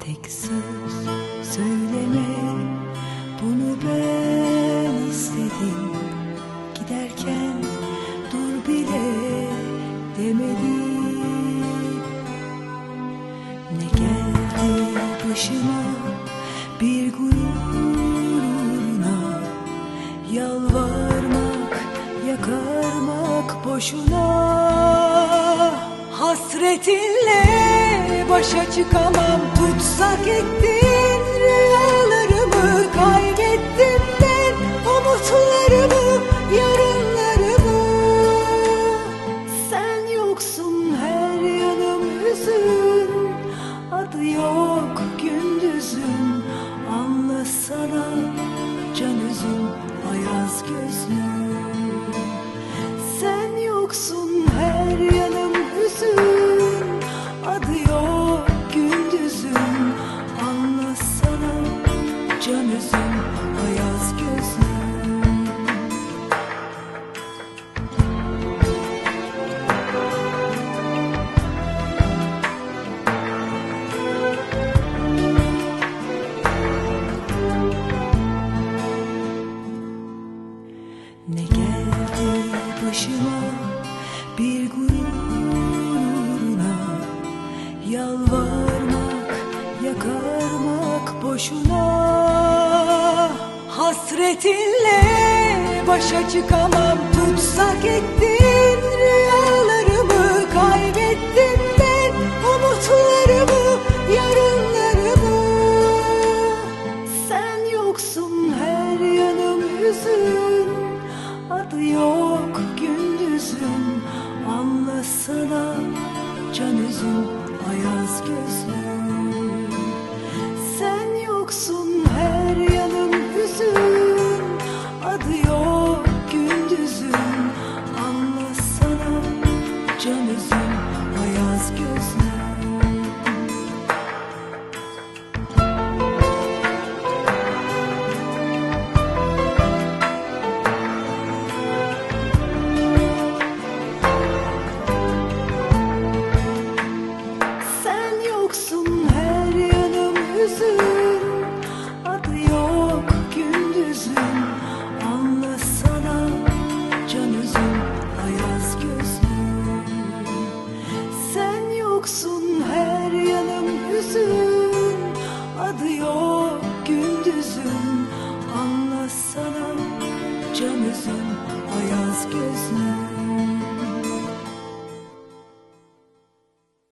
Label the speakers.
Speaker 1: Tek söz söyleme bunu ben istedim. Giderken başına bir gururuna Yalvarmak, yakarmak boşuna. Hasretinle başa çıkamam tutsak ettim. Ayaz gözlüm Sen yoksun her yanım hüzün. Adı gündüzüm Anlasana can üzüm başıma bir gururuna Yalvarmak, yakarmak boşuna. Hasretinle başa çıkamam. Tutsak ettin rüyalarımı Kaybettim Anlasana can üzüm ayaz gözlüm. Sen yoksun her yanım hüzün Adı yok gündüzüm. Anlasana can üzüm Güzelsin ayaz gözler.